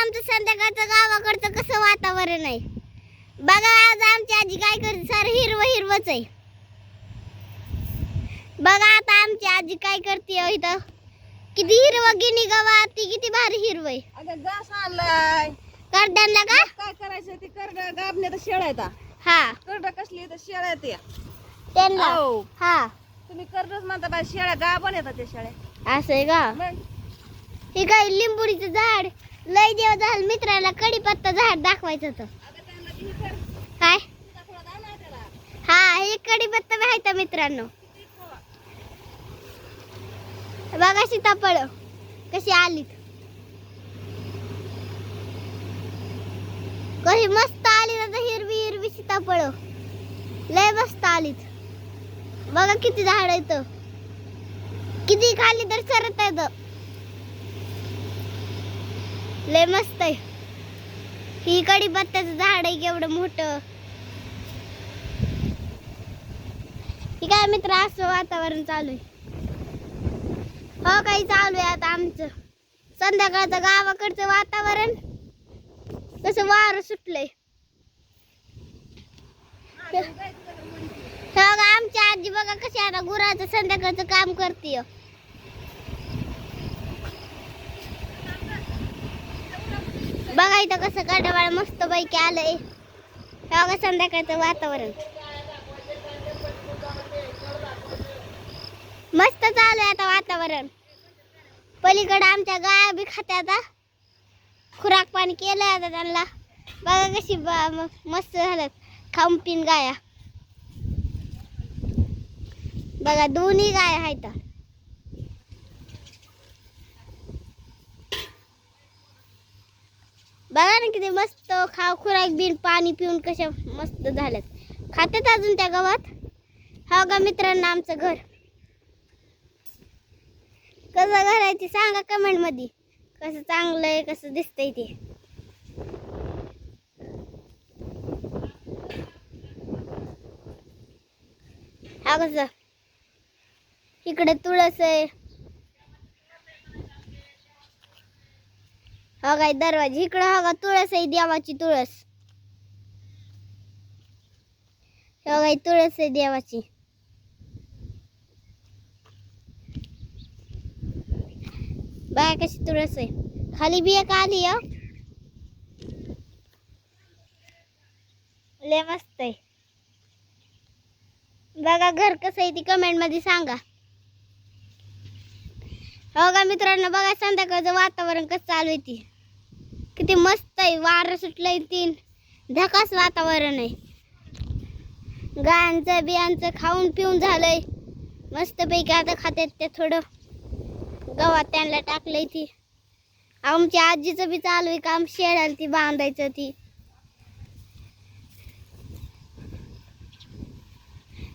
आमचं संध्याकाळचं गावाकडचं कसं वातावरण आहे? बघा आज आमची आजी काय करते? सर हिरवं हिरवच आहे. बघा आता आमची आजी काय करते हो इथं? किती हिरवं गिनी गवात ती किती भारी हिरवं आहे. अगं घास आणलाय. करड्यांना का? काय करायचं ते करड गाबणे तर शेळ्या येतात हा. करड कसली तर शेळ्या येते त्यांना? हो. हा. तुम्ही करडच म्हणता बाय शेळ्या गाभण येतात त्या शेळ्या. असं आहे का? मग? हे काय लिंबुडीचं झाड? लय देव झालं मित्राला कडीपत्ता झाड दाखवायचं होतं. काय? हा हे कडीपत्ता बी मित्रांनो. बघा सीताफळ कशी आलीत. कशी मस्त आली ना हिरवी हिरवी सीताफळ. लय मस्त आलीत. बघा किती झाड येत किती खाली तर सरत आहेत. लय मस्त आहे. ही कडीपत्त्याचं झाड आहे केवढं मोठं. ठीक आहे मित्र असं वातावरण चालू आहे. हो काही चालू आहे आता आमचं. संध्याकाळचं गावाकडचं वातावरण. कसं वारं सुटलंय. हो, आमची आजी बघा कशी आता गुराचं संध्याकाळचं काम करते बघा इथं कसं काटावाळ मस्त पैकी आलंय बघा संध्याकाळचं वातावरण. मस्त चालू आहे आता वातावरण. पलीकडे आमच्या गाया बी खात्या आता खुराक पाणी केलं आता त्यांना. बघा कशी मस्त झालं खाऊन पिन गाया. बघा दोन्ही गाया आहेत. बघा ना किती मस्त खाव खुराक बिन पाणी पिऊन कशा मस्त झाल्यात. खातात अजून त्या गावात? हा का मित्रांनो आमचं घर? कसं घर आहे ते सांगा कमेंटमध्ये कसं चांगलं आहे कसं दिसतंय ते. हा कसं? इकडे तुळस आहे. हा काय दरवाजा इकडं हा का तुळस आहे देवाची तुळस. हा काय तुळस आहे देवाची. बाय कशी तुळस आहे. खाली बी एक आली हा? लय मस्त आहे. बघा घर कसं आहे ती कमेंटमध्ये सांगा. हो का मित्रांनो बघा संध्याकाळचं वातावरण कसं चालू आहे ती. किती मस्त आहे वारं सुटलंय तीन. धकास वातावरण आहे. गायांचं बियांचं खाऊन पिऊन झालंय. मस्तपैकी आता खात्यात ते थोडं. गव्हात त्यांना टाकलंय ती. आमच्या आजीचं बी चालू आहे काम शेळाला ती बांधायचं ती.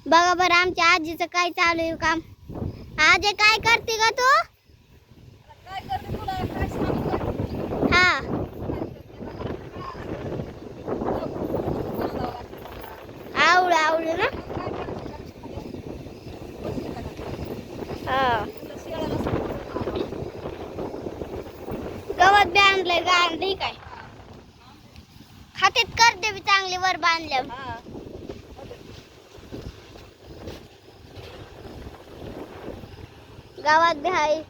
बघा बरं आमच्या आजीचं काय चालू आहे काम. आजी काय करते का तू काय करते तुला काय सांगू का? हा आवड आवड ना हा गवत बी आणलंय गाण ठीक आहे खात्यात करते बी चांगली वर बांधल्या गावात बी आहे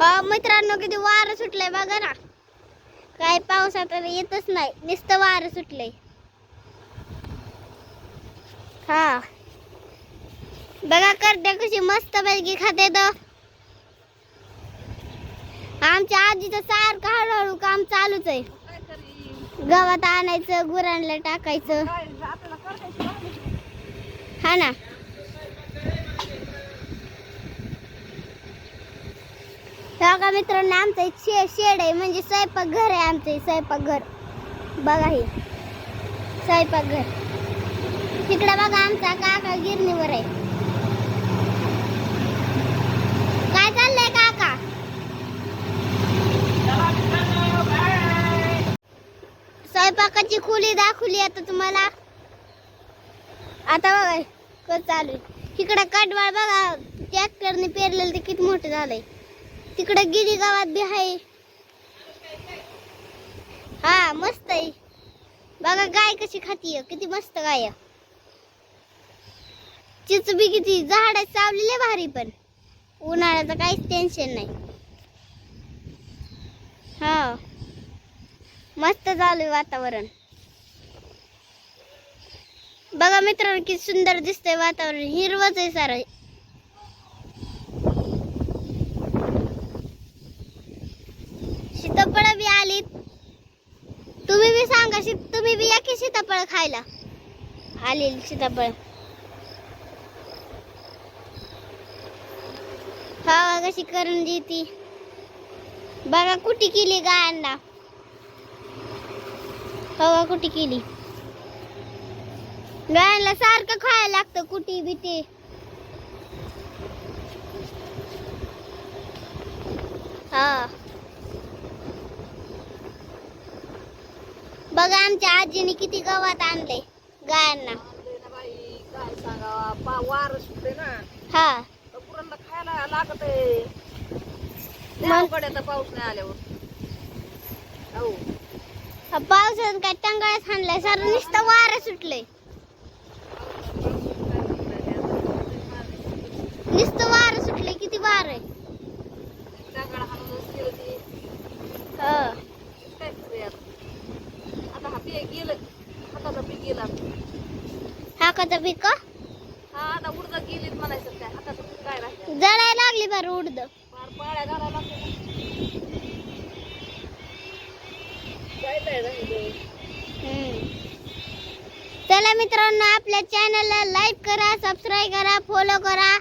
हा मित्रांनो किती वारं सुटलंय बघा ना. काय पावसात येतच नाही. नुसतं वारं सुटलंय. हा. बघा करते कशी मस्त पैकी खाते तर आमच्या आजीचं सारखं हळूहळू काम चालूच आहे. गवत आणायचं गुरांना टाकायचं. हा ना. हो हे बघा मित्रांनो आमचं शे शेड आहे म्हणजे स्वयंपाक घर आहे आमचं स्वयंपाक घर बघा हे. स्वयंपाक घर तिकडं बघा आमचा काका गिरणीवर आहे काय चाललंय काका स्वयंपाकाची खोली दाखवली आता तुम्हाला. आता बघा कसं चालू आहे. इकडं कडवाळ बघा ट्रॅक्टरने पेरलेलं ते किती मोठं झालंय. तिकडं गिरी गावात बी आहे. हा मस्त आहे. बघा गाय कशी खाती किती मस्त गाय चिच बी किती झाड चावलेले भारी पण. उन्हाळ्याचं काहीच टेन्शन नाही. हा. मस्त झालं आहे वातावरण. बघा मित्रांनो किती सुंदर दिसतंय वातावरण. हिरवच आहे सारं. सीताफळ बी आली तुम्ही बी सांगा शी तुम्ही बी या की सीताफळ खायला? आलेली सीताफळ. खावा कशी करून देती. बघा कुठे केली गायांना? बघा कुठे केली? गायांना सारखं खायला लागतं कुटी बिटी हा. बघा आमच्या आजीने किती गवत आणले गायांना. ना बाई काय सांगावा पा वार सुटले ना हा. पुरांना खायला लागत आहे पाऊस नाही आल्यावर. हो. पावसात काय टंगाळच हाणलाय सर नुसतं वारं सुटलंय. नुसतं वारं सुटलंय किती वार आहे. दगड हाणूनच गेलं ते. हा काय करूया आता? आता हा पीक हा हा जळायला लागली बरं उडद. पाळ्या घालायला लागते काय नाही राहिलं चला मित्रांनो आपल्या चॅनलला लाईक करा सबस्क्राईब करा फॉलो करा.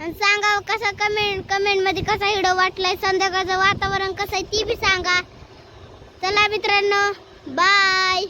आणि सांगा कसा कमेंट कमेंटमध्ये कसा व्हिडिओ वाटलाय संध्याकाळचं वातावरण कसं आहे ती बी सांगा. चला मित्रांनो बाय